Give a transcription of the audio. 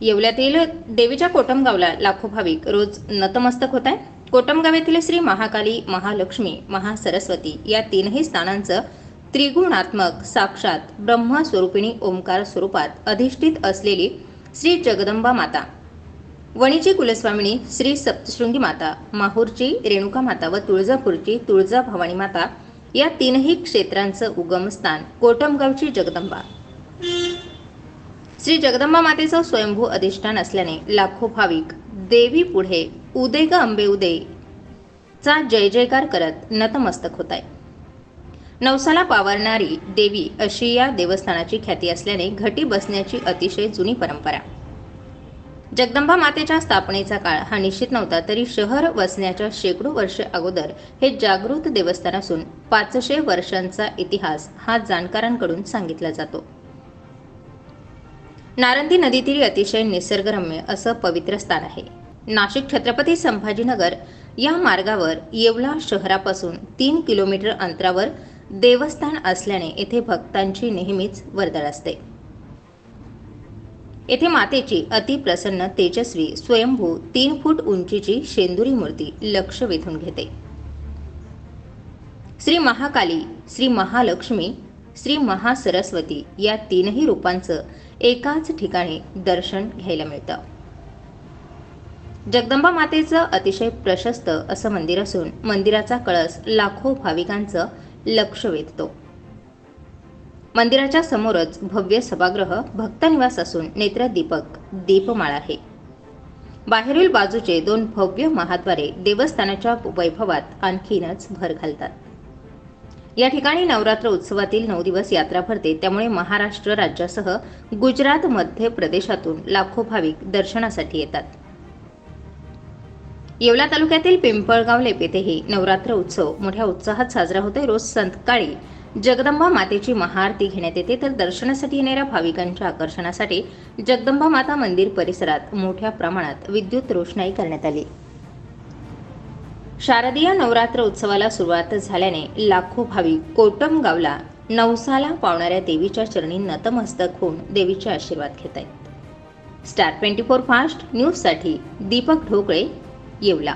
येवल्यातील देवीच्या कोटमगावला लाखो भाविक रोज नतमस्तक होत आहे कोटमगाव येथील श्री महाकाली महालक्ष्मी महासरस्वती या तीनही स्थानांचं त्रिगुणात्मक साक्षात ब्रह्मस्वरूपिणी ओंकार स्वरूपात अधिष्ठित असलेली श्री जगदंबा माता. वणीची कुलस्वामिनी श्री सप्तशृंगी माता माहूरची रेणुका माता व तुळजापूरची तुळजा भवानी माता या तीनही क्षेत्रांचं उगमस्थान कोटमगावची जगदंबा. श्री जगदंबा मातेचं स्वयंभू अधिष्ठान असल्याने लाखो भाविक देवी पुढे उदे ग अंबे उदे चा जय जयकार करत नतमस्तक होत आहे नवसाला पावरणारी देवी अशी या देवस्थानाची ख्याती असल्याने घटी बसण्याची अतिशय जुनी परंपरा. जगदंबा मातेच्या स्थापनेचा काळ हा निश्चित नव्हता तरी शहर वसण्याच्या शेकडो वर्षे अगोदर हे जागृत देवस्थान असून पाचशे वर्षांचा इतिहास हा जाणकारांकडून सांगितला जातो. नारंदी नदीतील अतिशय निसर्गरम्य असं पवित्र स्थान आहे. नाशिक छत्रपती संभाजीनगर या मार्गावर येवला शहरापासून तीन किलोमीटर अंतरावर देवस्थान असल्याने येथे भक्तांची नेहमीच वर्दळ असते. येथे मातेची अतिप्रसन्न तेजस्वी स्वयंभू तीन फूट उंचीची शेंदुरी मूर्ती लक्ष वेधून घेते. श्री महाकाली श्री महालक्ष्मी श्री महासरस्वती या तीनही रूपांचं एकाच ठिकाणी दर्शन घ्यायला मिळतं. जगदंबा मातेचं अतिशय प्रशस्त असं मंदिर असून मंदिराचा कळस लाखो भाविकांचं लक्ष वेधतो. मंदिराच्या समोरच भव्य सभागृह भक्तनिवास असून नेत्रदीपक दीपमाळ आहे. बाहेरील बाजूचे दोन भव्य महाद्वारे देवस्थानाच्या वैभवात आणखीनच भर घालतात. या ठिकाणी नवरात्र उत्सवातील नऊ दिवस यात्रा भरते. त्यामुळे महाराष्ट्र राज्यासह गुजरात मध्य प्रदेशातून लाखो भाविक दर्शनासाठी येतात. येवला तालुक्यातील पिंपळगाव लेपेतेही नवरात्र उत्सव मोठ्या उत्साहात साजरा होतोय. रोज संतकाळी जगदंबा मातेची महाआरती घेण्यात येते. तर दर्शनासाठी येणाऱ्या भाविकांच्या आकर्षणासाठी जगदंबा माता मंदिर परिसरात मोठ्या प्रमाणात विद्युत रोषणाई करण्यात आली. शारदीय नवरात्र उत्सवाला सुरुवात झाल्याने लाखो भाविक कोटमगावला नवसाला पावणाऱ्या देवीच्या चरणी नतमस्तक होऊन देवीचे आशीर्वाद घेत आहेत. स्टार ट्वेंटी फोर फास्ट न्यूजसाठी दीपक ढोकळे येवला.